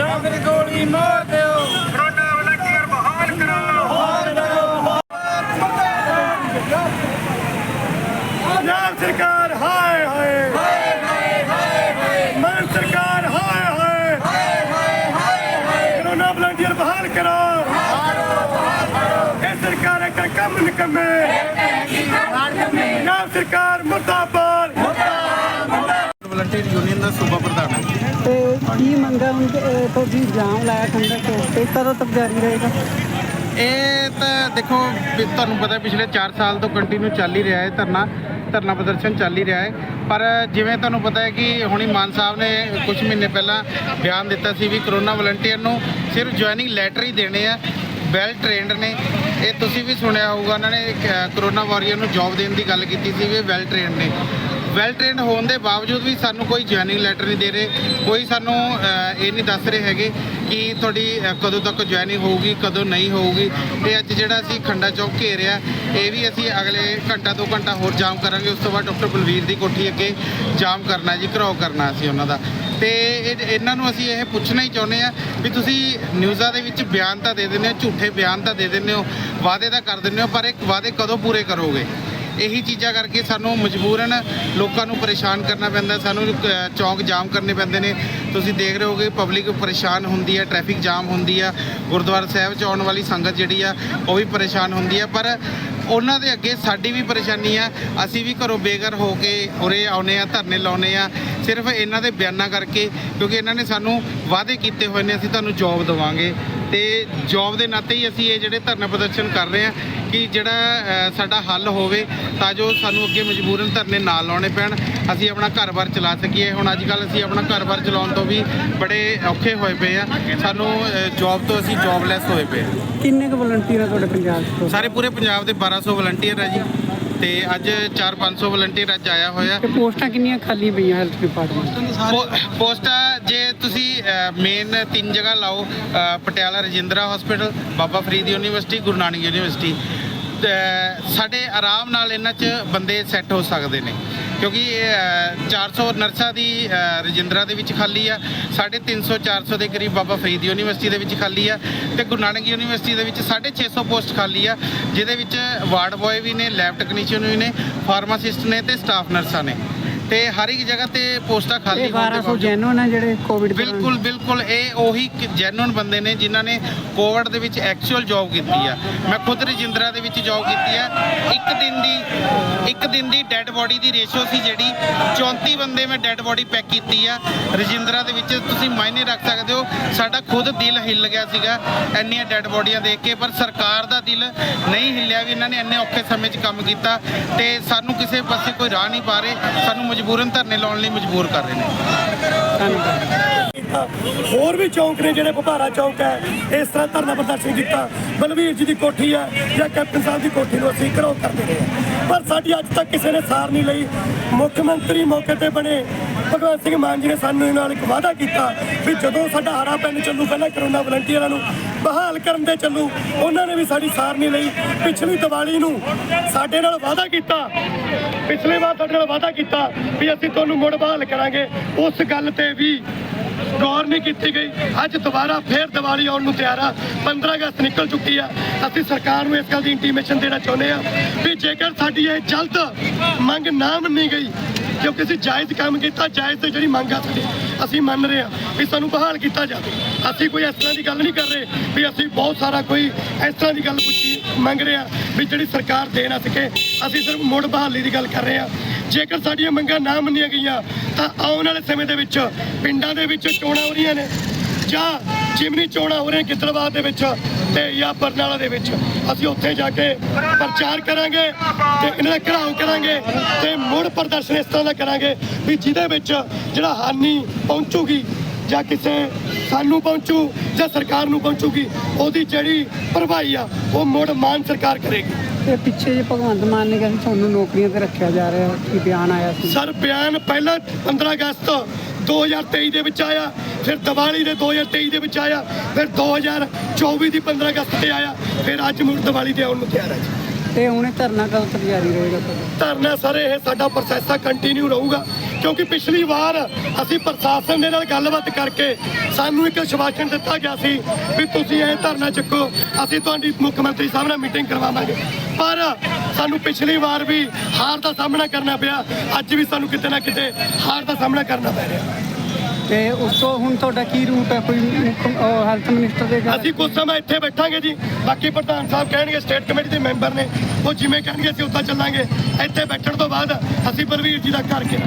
ਫਿਰ ਗੋਲੀ ਮਾਰ ਦਿਓ। ਕਰੋਨਾ ਵਲੰਟੀਅਰ ਬਹਾਲ ਕਰੋ। ਪੰਜਾਬ ਸਰਕਾਰ ਹਾਏ ਹਾਏ। ਮਾਨ ਸਰਕਾਰ ਹਾਏ ਹਾਏ। ਕਰੋਨਾ ਵਲੰਟੀਅਰ ਬਹਾਲ ਕਰੋ। ਇਹ ਸਰਕਾਰ ਇੱਕ ਕੰਮ ਨਿਕਮੇ ਪੰਜਾਬ ਸਰਕਾਰ ਮੁਰਦਾਬਾਦ। ਵਲੰਟੀਅਰ ਯੂਨੀਅਨ ਦਾ ਸੂਬਾ ਪ੍ਰਧਾਨ। ਹੈ ਕੀ ਮੰਗਾ ਹੁਣ ਅਹ, ਤੁਸੀਂ ਜਾਮ ਲਾਇਆ ਖੰਡਾ ਚੌਕ ਤੇ ਕਦੋਂ ਤੱਕ ਜਾਰੀ ਰਹੇਗਾ। ਇਹ ਤਾਂ ਦੇਖੋ ਵੀ ਤੁਹਾਨੂੰ ਪਤਾ ਪਿਛਲੇ 4 ਸਾਲ ਤੋਂ ਕੰਟੀਨਿਊ ਚੱਲ ਹੀ ਰਿਹਾ ਹੈ ਧਰਨਾ ਧਰਨਾ ਪ੍ਰਦਰਸ਼ਨ ਚੱਲ ਹੀ ਰਿਹਾ ਹੈ। ਪਰ ਜਿਵੇਂ ਤੁਹਾਨੂੰ ਪਤਾ ਹੈ ਕਿ ਹੁਣੀ ਮਾਨ ਸਾਹਿਬ ਨੇ ਕੁਝ ਮਹੀਨੇ ਪਹਿਲਾਂ ਬਿਆਨ ਦਿੱਤਾ ਸੀ ਵੀ ਕਰੋਨਾ ਵਲੰਟੀਅਰ ਨੂੰ ਸਿਰਫ ਜੁਆਇਨਿੰਗ ਲੈਟਰ ਹੀ ਦੇਣੇ ਆ ਵੈਲ ਟ੍ਰੇਨਡ ਨੇ। ਇਹ ਤੁਸੀਂ ਵੀ ਸੁਣਿਆ ਹੋਊਗਾ ਉਹਨਾਂ ਨੇ ਕਰੋਨਾ ਵਾਰੀਅਰ ਨੂੰ ਜੌਬ ਦੇਣ ਦੀ ਗੱਲ ਕੀਤੀ ਸੀ ਵੀ ਵੈਲ ਟ੍ਰੇਨਡ ਨੇ। ਵੈਲ ਟ੍ਰੇਨਡ ਹੋਣ ਦੇ ਬਾਵਜੂਦ ਵੀ ਸਾਨੂੰ ਕੋਈ ਜੁਆਇਨਿੰਗ ਲੈਟਰ ਨਹੀਂ ਦੇ ਰਹੇ, ਕੋਈ ਸਾਨੂੰ ਇਹ ਨਹੀਂ ਦੱਸ ਰਹੇ ਹੈਗੇ ਕਿ ਤੁਹਾਡੀ ਕਦੋਂ ਤੱਕ ਜੁਆਇਨਿੰਗ ਹੋਊਗੀ, ਕਦੋਂ ਨਹੀਂ ਹੋਊਗੀ। ਤੇ ਅੱਜ ਜਿਹੜਾ ਅਸੀਂ ਖੰਡਾ ਚੌਕ ਘੇਰਿਆ ਇਹ ਵੀ ਅਸੀਂ ਅਗਲੇ ਘੰਟਾ, ਦੋ ਘੰਟਾ ਹੋਰ ਜਾਮ ਕਰਾਂਗੇ, ਉਸ ਤੋਂ ਬਾਅਦ ਡਾਕਟਰ ਬਲਵੀਰ ਦੀ ਕੋਠੀ ਅੱਗੇ ਜਾਮ ਕਰਨਾ ਜੀ ਘਰੋ ਕਰਨਾ ਅਸੀਂ ਉਹਨਾਂ ਦਾ। ਤੇ ਇਹਨਾਂ ਨੂੰ ਅਸੀਂ ਇਹ ਪੁੱਛਣਾ ਹੀ ਚਾਹੁੰਦੇ ਆ ਵੀ ਤੁਸੀਂ ਨਿਊਜ਼ਾਂ ਦੇ ਵਿੱਚ ਬਿਆਨ ਤਾਂ ਦੇ ਦਿੰਦੇ ਹੋ, ਝੂਠੇ ਬਿਆਨ ਤਾਂ ਦੇ ਦਿੰਦੇ ਹੋ, ਵਾਅਦੇ ਤਾਂ ਕਰ ਦਿੰਦੇ ਹੋ, ਪਰ ਇਹ ਵਾਅਦੇ ਕਦੋਂ ਪੂਰੇ ਕਰੋਗੇ? ਇਹੀ ਚੀਜ਼ਾਂ ਕਰਕੇ ਸਾਨੂੰ ਮਜਬੂਰਨ ਲੋਕਾਂ ਨੂੰ ਪਰੇਸ਼ਾਨ ਕਰਨਾ ਪੈਂਦਾ, ਸਾਨੂੰ ਚੌਂਕ ਜਾਮ ਕਰਨੇ ਪੈਂਦੇ ਨੇ। ਤੁਸੀਂ ਦੇਖ ਰਹੇ ਹੋਗੇ ਪਬਲਿਕ ਪਰੇਸ਼ਾਨ ਹੁੰਦੀ ਹੈ ਟ੍ਰੈਫਿਕ ਜਾਮ ਹੁੰਦੀ ਆ। ਗੁਰਦੁਆਰਾ ਸਾਹਿਬ ਚ ਆਉਣ ਵਾਲੀ ਸੰਗਤ ਜਿਹੜੀ ਆ, ਉਹ ਵੀ ਪਰੇਸ਼ਾਨ ਹੁੰਦੀ ਆ। ਪਰ ਉਹਨਾਂ ਦੇ ਅੱਗੇ ਸਾਡੀ ਵੀ ਪਰੇਸ਼ਾਨੀ ਆ। ਅਸੀਂ ਵੀ ਘਰੋਂ ਬੇਘਰ ਹੋ ਕੇ ਉਰੇ ਆਉਨੇ ਆ, ਧਰਨੇ ਲਾਉਨੇ ਆ। ਸਿਰਫ ਇਹਨਾਂ ਦੇ ਬਿਆਨਾਂ ਕਰਕੇ, ਕਿਉਂਕਿ ਇਹਨਾਂ ਨੇ ਸਾਨੂੰ ਵਾਅਦੇ ਕੀਤੇ ਹੋਏ ਨੇ, ਅਸੀਂ ਤੁਹਾਨੂੰ ਜੌਬ ਦੇਵਾਂਗੇ। ਤੇ ਜੌਬ ਦੇ ਨਾਤੇ ਹੀ ਅਸੀਂ ਇਹ ਜਿਹੜੇ ਧਰਨਾ ਪ੍ਰਦਰਸ਼ਨ ਕਰ ਰਹੇ ਆ ਕਿ ਜਿਹੜਾ ਸਾਡਾ ਹੱਲ ਹੋਵੇ ਤਾਂ ਜੋ ਸਾਨੂੰ ਅੱਗੇ ਮਜਬੂਰਨ ਧਰਨੇ ਨਾ ਲਾਉਣੇ ਪੈਣ। ਅਸੀਂ ਆਪਣਾ ਘਰ-ਬਾਰ ਚਲਾ ਸਕੀਏ। ਹੁਣ ਅੱਜ ਕੱਲ ਅਸੀਂ ਆਪਣਾ ਘਰ-ਬਾਰ ਚਲਾਉਣ ਤੋਂ ਵੀ ਬੜੇ ਔਖੇ ਹੋਏ ਪਏ ਆ। ਸਾਨੂੰ ਜੌਬ ਤੋਂ ਅਸੀਂ ਜੌਬਲੈਸ ਹੋਏ ਪਏ ਆ। ਕਿੰਨੇ ਕੁ ਵਲੰਟੀਅਰ ਆ ਤੁਹਾਡੇ ਪੰਜਾਬ ਤੋਂ? ਸਾਰੇ ਪੂਰੇ ਪੰਜਾਬ ਦੇ 1200 ਵਲੰਟੀਅਰ ਆ ਜੀ। ਤੇ ਅੱਜ 4-500 ਵਲੰਟੀਅਰ ਅੱਜ ਆਇਆ ਹੋਇਆ। ਤੇ ਪੋਸਟਾਂ ਕਿੰਨੀਆਂ ਖਾਲੀ ਪਈਆਂ ਹੈਲਥ ਡਿਪਾਰਟਮੈਂਟ ਪੋਸਟਾਂ ਜੇ ਤੁਸੀਂ ਮੇਨ ਤਿੰਨ ਜਗ੍ਹਾ ਲਾਓ Patiala Rajindra hospital Baba Farid university Guru Nanak university ਸਾਡੇ ਆਰਾਮ ਨਾਲ ਇਹਨਾਂ 'ਚ ਬੰਦੇ ਸੈੱਟ ਹੋ ਸਕਦੇ ਨੇ। ਕਿਉਂਕਿ ਅ, 400 ਨਰਸਾਂ ਦੀ ਰਜਿੰਦਰਾ ਦੇ ਵਿੱਚ ਖਾਲੀ ਆ 350 400 ਦੇ ਕਰੀਬ ਬਾਬਾ ਫਰੀਦ ਯੂਨੀਵਰਸਿਟੀ ਦੇ ਵਿੱਚ ਖਾਲੀ ਆ ਤੇ ਗੁਰੂ ਨਾਨਕ ਯੂਨੀਵਰਸਿਟੀ ਦੇ ਵਿੱਚ 650 ਪੋਸਟ ਖਾਲੀ ਆ ਜਿਹਦੇ ਵਿੱਚ ਵਾਰਡ ਬॉय ਵੀ ਨੇ ਲੈਬ ਟੈਕਨੀਸ਼ੀਅਨ ਵੀ ਨੇ ਫਾਰਮਾਸਿਸਟ ਨੇ ਤੇ ਸਟਾਫ ਨਰਸਾਂ ਨੇ। ਤੇ ਹਰ ਇੱਕ ਜਗ੍ਹਾ ਤੇ ਪੋਸਟਾਂ ਖਾਲੀ ਇਹ ਹੋਣ ਦੇ 1200 ਬਾਵਜੂਦ ਜੈਨੂਨ ਆ ਜਿਹੜੇ ਕੋਵਿਡ ਬਿਲਕੁਲ ਬਿਲਕੁਲ ਇਹ ਉਹੀ ਜੈਨੂਨ ਬੰਦੇ ਨੇ ਜਿਨ੍ਹਾਂ ਨੇ ਕੋਵਿਡ ਦੇ ਵਿੱਚ ਐਕਚੁਅਲ ਜੌਬ ਕੀਤੀ ਆ। ਮੈਂ ਖੁਦ ਰਜਿੰਦਰਾ ਦੇ ਵਿੱਚ ਜੌਬ ਕੀਤੀ ਆ। ਇੱਕ ਦਿਨ ਦੀ ਇੱਕ ਦਿਨ ਦੀ ਡੈੱਡ ਬੋਡੀ ਦੀ ਰੇਸ਼ੋ ਸੀ ਜਿਹੜੀ 34 ਬੰਦੇ ਮੈਂ ਡੈੱਡ ਬੋਡੀ ਪੈਕ ਕੀਤੀ ਆ। ਰਜਿੰਦਰਾ ਦੇ ਵਿੱਚ ਤੁਸੀਂ ਮਾਇਨੇ ਰੱਖ ਸਕਦੇ ਹੋ ਸਾਡਾ ਖੁਦ ਦਿਲ ਹਿੱਲ ਗਿਆ ਸੀਗਾ ਇੰਨੀਆਂ ਡੈੱਡ ਬੋਡੀਆਂ ਦੇਖ ਕੇ ਪਰ ਸਰਕਾਰ ਦਾ ਦਿਲ ਨਹੀਂ ਹਿੱਲਿਆ ਵੀ ਇਹਨਾਂ ਨੇ ਇੰਨੇ ਔਖੇ ਸਮੇਂ 'ਚ ਕੰਮ ਕੀਤਾ ਤੇ ਸਾਨੂੰ ਕਿਸੇ ਪਾਸੇ ਕੋਈ ਰਾਹ ਨਹੀਂ ਪਾ ਰਹੇ ਸਾਨੂੰ ਮਜਬੂਰਨ ਧਰਨੇ ਲਾਉਣ ਲਈ ਮਜਬੂਰ ਕਰ ਰਹੇ ਨੇ। ਕੀਤਾ ਹੋਰ ਵੀ ਚੌਂਕ ਨੇ ਜਿਹੜੇ ਭਪਾਰਾ ਚੌਂਕ ਹੈ, ਇਸ ਤਰ੍ਹਾਂ ਧਰਨਾ ਪ੍ਰਦਰਸ਼ਨ ਕੀਤਾ। ਬਲਵੀਰ ਜੀ ਦੀ ਕੋਠੀ ਹੈ ਜਾਂ ਕੈਪਟਨ ਸਾਹਿਬ ਦੀ ਕੋਠੀ ਨੂੰ ਅਸੀਂ ਘਰੋ ਕਰਦੇ ਰਹੇ ਪਰ ਸਾਡੀ ਅੱਜ ਤੱਕ ਕਿਸੇ ਨੇ ਸਾਰ ਨਹੀਂ ਲਈ। ਮੁੱਖ ਮੰਤਰੀ ਮੌਕੇ ਤੇ ਬਣੇ। ਭਗਵੰਤ ਸਿੰਘ ਮਾਨ ਜੀ ਨੇ ਸਾਨੂੰ ਇਹਨਾਂ ਨਾਲ ਇੱਕ ਵਾਅਦਾ ਕੀਤਾ ਵੀ ਜਦੋਂ ਸਾਡਾ ਹਰਾ ਪਿੰਡ ਚੱਲੂ, ਪਹਿਲਾਂ ਕਰੋਨਾ ਵਲੰਟੀਅਰਾਂ ਨੂੰ ਬਹਾਲ ਕਰਨ ਦੇ ਚੱਲੂ। ਉਹਨਾਂ ਨੇ ਵੀ ਸਾਡੀ ਸਾਰ ਨਹੀਂ ਲਈ। ਪਿਛਲੀ ਦੀਵਾਲੀ ਨੂੰ ਸਾਡੇ ਨਾਲ ਵਾਅਦਾ ਕੀਤਾ। ਪਿਛਲੇ ਵਾਰ ਸਾਡੇ ਨਾਲ ਵਾਅਦਾ ਕੀਤਾ ਵੀ ਅਸੀਂ ਤੁਹਾਨੂੰ ਮੁੜ ਬਹਾਲ ਕਰਾਂਗੇ। ਉਸ ਗੱਲ ਤੇ ਵੀ ਗੌਰ ਨਹੀਂ ਕੀਤੀ ਗਈ। ਅੱਜ ਦੁਬਾਰਾ ਫੇਰ ਦੀਵਾਲੀ ਆਉਣ ਨੂੰ ਤਿਆਰ ਆ। 15 ਅਗਸਤ ਨਿਕਲ ਚੁੱਕੀ ਆ। ਅਸੀਂ ਸਰਕਾਰ ਨੂੰ ਇਸ ਗੱਲ ਦੀ ਇੰਟੀਮੇਸ਼ਨ ਦੇਣਾ ਚਾਹੁੰਦੇ ਆ ਵੀ ਜੇਕਰ ਸਾਡੀ ਇਹ ਜਲਦ ਮੰਗ ਨਾ ਮੰਨੀ ਗਈ, ਕਿਉਂਕਿ ਅਸੀਂ ਜਾਇਜ਼ ਕੰਮ ਕੀਤਾ, ਜਾਇਜ਼ ਤੇ ਜਿਹੜੀ ਮੰਗ ਆ ਸਾਡੀ, ਅਸੀਂ ਮੰਨ ਰਹੇ ਆ ਵੀ ਸਾਨੂੰ ਬਹਾਲ ਕੀਤਾ ਜਾਵੇ। ਅਸੀਂ ਕੋਈ ਇਸ ਤਰ੍ਹਾਂ ਦੀ ਗੱਲ ਨਹੀਂ ਕਰ ਰਹੇ ਵੀ ਅਸੀਂ ਬਹੁਤ ਸਾਰਾ ਕੋਈ ਇਸ ਤਰ੍ਹਾਂ ਦੀ ਗੱਲ ਪੁੱਛੀ, ਮੰਗ ਰਹੇ ਆ ਵੀ ਜਿਹੜੀ ਸਰਕਾਰ ਦੇ ਨਾ ਸਕੇ, ਅਸੀਂ ਸਿਰਫ ਮੁੜ ਬਹਾਲੀ ਦੀ ਗੱਲ ਕਰ ਰਹੇ ਆ। ਜੇਕਰ ਸਾਡੀਆਂ ਮੰਗਾਂ ਨਾ ਮੰਨੀਆਂ ਗਈਆਂ, ਤਾਂ ਆਉਣ ਵਾਲੇ ਸਮੇਂ ਦੇ ਵਿੱਚ ਪਿੰਡਾਂ ਦੇ ਵਿੱਚ ਚੋਣਾਂ ਹੋ ਰਹੀਆਂ ਨੇ। ਜਾਂ ਜਿਮਨੀ ਚੋਣਾਂ ਹੋ ਰਹੀਆਂ ਗਿੱਦੜਬਾਦ ਦੇ ਵਿੱਚ ਤੇ ਜਾਂ ਬਰਨਾਲਾ ਦੇ ਵਿੱਚ। ਅਸੀਂ ਉੱਥੇ ਜਾ ਕੇ ਪ੍ਰਚਾਰ ਕਰਾਂਗੇ ਤੇ ਇਹਨਾਂ ਦਾ ਘਰਾਓ ਕਰਾਂਗੇ ਤੇ ਮੁੜ ਪ੍ਰਦਰਸ਼ਨ ਇਸ ਤਰ੍ਹਾਂ ਦਾ ਕਰਾਂਗੇ ਵੀ ਜਿਹਦੇ ਵਿੱਚ ਜਿਹੜਾ ਹਾਨੀ ਪਹੁੰਚੂਗੀ ਜਾਂ ਕਿਸੇ ਸਾਨੂੰ ਪਹੁੰਚੂ ਜਾਂ ਸਰਕਾਰ ਨੂੰ ਪਹੁੰਚੂਗੀ ਉਹਦੀ ਜਿਹੜੀ ਭਰਵਾਈ ਆ ਉਹ ਮੁੜ ਮਾਨ ਸਰਕਾਰ ਕਰੇਗੀ। ਤੇ ਪਿੱਛੇ ਜੇ ਭਗਵੰਤ ਮਾਨ ਨੇ ਕਿਹਾ ਤੁਹਾਨੂੰ ਨੌਕਰੀਆਂ ਤੇ ਰੱਖਿਆ ਜਾ ਰਿਹਾ ਕੀ ਬਿਆਨ ਆਇਆ ਸੀ। ਸਰ ਬਿਆਨ ਪਹਿਲਾਂ 15 ਅਗਸਤ 2023 ਦੇ ਵਿੱਚ ਆਇਆ ਫਿਰ ਦੀਵਾਲੀ ਦੇ 2023 ਦੇ ਵਿੱਚ ਆਇਆ ਫਿਰ 2024 ਦੀ 15 ਅਗਸਤ ਤੇ ਆਇਆ ਫਿਰ ਅੱਜ ਮੁੜ ਦੀਵਾਲੀ ਦੇ ਆਉਣ ਨੂੰ ਤਿਆਰ ਹੈ ਜੀ। ਤੇ ਹੁਣੇ ਧਰਨਾ ਕਦੋਂ ਤੱਕ ਜਾਰੀ ਰਹੇਗਾ ਧਰਨਾ ਸਰ ਇਹ ਸਾਡਾ ਪ੍ਰੋਸੈਸ ਆ ਕੰਟੀਨਿਊ ਰਹੂਗਾ। ਕਿਉਂਕਿ ਪਿਛਲੀ ਵਾਰ ਅਸੀਂ ਪ੍ਰਸ਼ਾਸਨ ਦੇ ਨਾਲ ਗੱਲਬਾਤ ਕਰਕੇ ਸਾਨੂੰ ਇੱਕ ਸ਼ਵਾਸ਼ਨ ਦਿੱਤਾ ਗਿਆ ਸੀ ਵੀ ਤੁਸੀਂ ਇਹ ਧਰਨਾ ਚੱਕੋ ਅਸੀਂ ਤੁਹਾਡੀ ਮੁੱਖ ਮੰਤਰੀ ਸਾਹਿਬ ਨਾਲ ਮੀਟਿੰਗ ਕਰਵਾਵਾਂਗੇ। ਪਰ ਸਾਨੂੰ ਪਿਛਲੀ ਵਾਰ ਵੀ ਹਾਰ ਦਾ ਸਾਹਮਣਾ ਕਰਨਾ ਪਿਆ ਅੱਜ ਵੀ ਸਾਨੂੰ ਕਿਤੇ ਨਾ ਕਿਤੇ ਹਾਰ ਦਾ ਸਾਹਮਣਾ ਕਰਨਾ ਪੈ ਰਿਹਾ। ਤੇ ਉਸ ਤੋਂ ਹੁਣ ਤੁਹਾਡਾ ਕੀ ਰੂਟ ਹੈ? ਕੋਈ ਹੈਲਥ ਮਿਨਿਸਟਰ ਦੇ ਘਰ? ਅਸੀਂ ਕੁਝ ਸਮਾਂ ਇੱਥੇ ਬੈਠਾਂਗੇ ਜੀ। ਬਾਕੀ ਪ੍ਰਧਾਨ ਸਾਹਿਬ ਕਹਿਣਗੇ ਸਟੇਟ ਕਮੇਟੀ ਦੇ ਮੈਂਬਰ ਨੇ। ਉਹ ਜਿਵੇਂ ਕਹਿਣਗੇ ਅਸੀਂ ਉੱਦਾਂ ਚੱਲਾਂਗੇ। ਇੱਥੇ ਬੈਠਣ ਤੋਂ ਬਾਅਦ ਅਸੀਂ ਬਲਵੀਰ ਜੀ ਦਾ ਘਰ ਕੇ